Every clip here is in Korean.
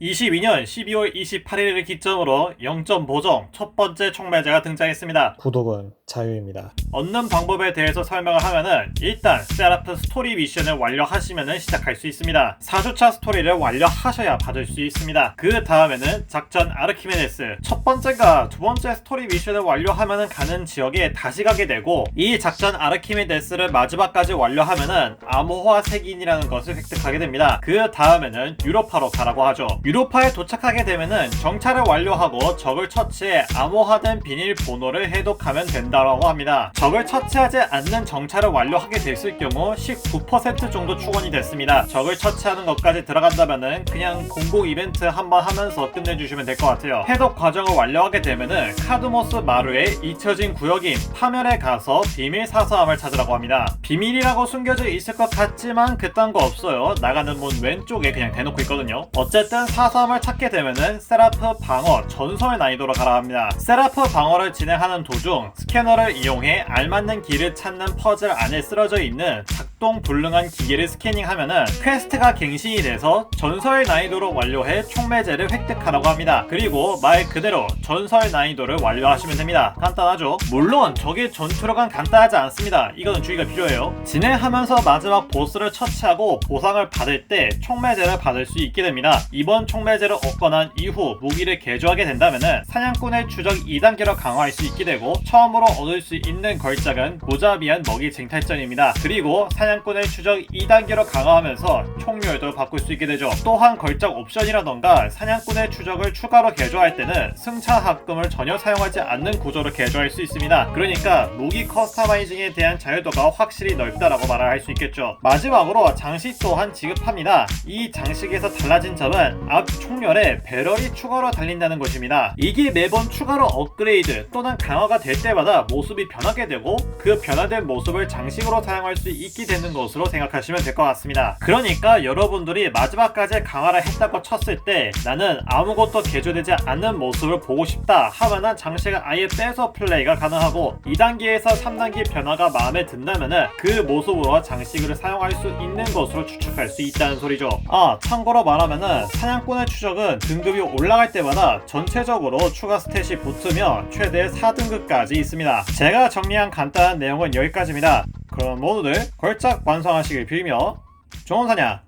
22년 12월 28일을 기점으로 0점 보정 첫 번째 총매제가 등장했습니다. 구독은 자유입니다. 얻는 방법에 대해서 설명을 하면은 일단 세라프 스토리 미션을 완료하시면은 시작할 수 있습니다. 4주차 스토리를 완료하셔야 받을 수 있습니다. 그 다음에는 작전 아르키메데스 첫 번째가 두 번째 스토리 미션을 완료하면은 가는 지역에 다시 가게 되고 이 작전 아르키메데스를 마지막까지 완료하면은 암호화 색인이라는 것을 획득하게 됩니다. 그 다음에는 유로파로 가라고 하죠. 유로파에 도착하게 되면은 정찰을 완료하고 적을 처치해 암호화된 비닐 번호를 해독하면 된다 고 합니다. 적을 처치하지 않는 정찰을 완료하게 됐을 경우 19% 정도 축원이 됐습니다. 적을 처치하는 것까지 들어간다면은 그냥 공공 이벤트 한번 하면서 끝내주시면 될 것 같아요. 해독 과정을 완료하게 되면은 카드모스 마루에 잊혀진 구역인 파멸에 가서 비밀 사서함을 찾으라고 합니다. 비밀이라고 숨겨져 있을 것 같지만 그딴 거 없어요. 나가는 문 왼쪽에 그냥 대놓고 있거든요. 어쨌든 사서함을 찾게 되면은 세라프 방어 전설 난이도로 가라 합니다. 세라프 방어를 진행하는 도중 스캐너 를 이용해 알맞는 길을 찾는 퍼즐 안에 쓰러져 있는 작동 불능한 기계를 스캐닝하면은 퀘스트가 갱신이 돼서 전설 난이도로 완료해 총매제를 획득하라고 합니다. 그리고 말 그대로 전설 난이도를 완료하시면 됩니다. 간단하죠? 물론 적의 전투력은 간단하지 않습니다. 이거는 주의가 필요해요. 진행하면서 마지막 보스를 처치하고 보상을 받을 때 총매제를 받을 수 있게 됩니다. 이번 총매제를 얻고 난 이후 무기를 개조하게 된다면은 사냥꾼의 추적 2단계로 강화할 수 있게 되고 처음으로 얻을 수 있는 걸작은 무자비한 먹이 쟁탈전입니다. 그리고 사냥 꾼의 추적 2단계로 강화하면서 총률도 바꿀 수 있게 되죠. 또한 걸작 옵션이라던가 사냥꾼의 추적을 추가로 개조할 때는 승차 합금을 전혀 사용하지 않는 구조로 개조할 수 있습니다. 그러니까 무기 커스터마이징에 대한 자유도가 확실히 넓다라고 말을 할수 있겠죠. 마지막으로 장식 또한 지급합니다. 이 장식에서 달라진 점은 앞 총열에 배럴이 추가로 달린다는 것입니다. 이게 매번 추가로 업그레이드 또는 강화가 될 때마다 모습이 변하게 되고 그 변화된 모습을 장식으로 사용할 수 있게 되는 것으로 생각하시면 될 것 같습니다. 그러니까 여러분들이 마지막까지 강화를 했다고 쳤을 때 나는 아무것도 개조되지 않는 모습을 보고 싶다 하면은 장식을 아예 빼서 플레이가 가능하고 2단계에서 3단계 변화가 마음에 든다면은 그 모습으로 장식을 사용할 수 있는 것으로 추측할 수 있다는 소리죠. 아 참고로 말하면은 사냥꾼의 추적은 등급이 올라갈 때마다 전체적으로 추가 스탯이 붙으며 최대 4등급까지 있습니다. 제가 정리한 간단한 내용은 여기까지입니다. 그럼 모두들 걸작 완성하시길 빌며 좋은 사냥,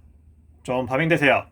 좋은 파밍 되세요.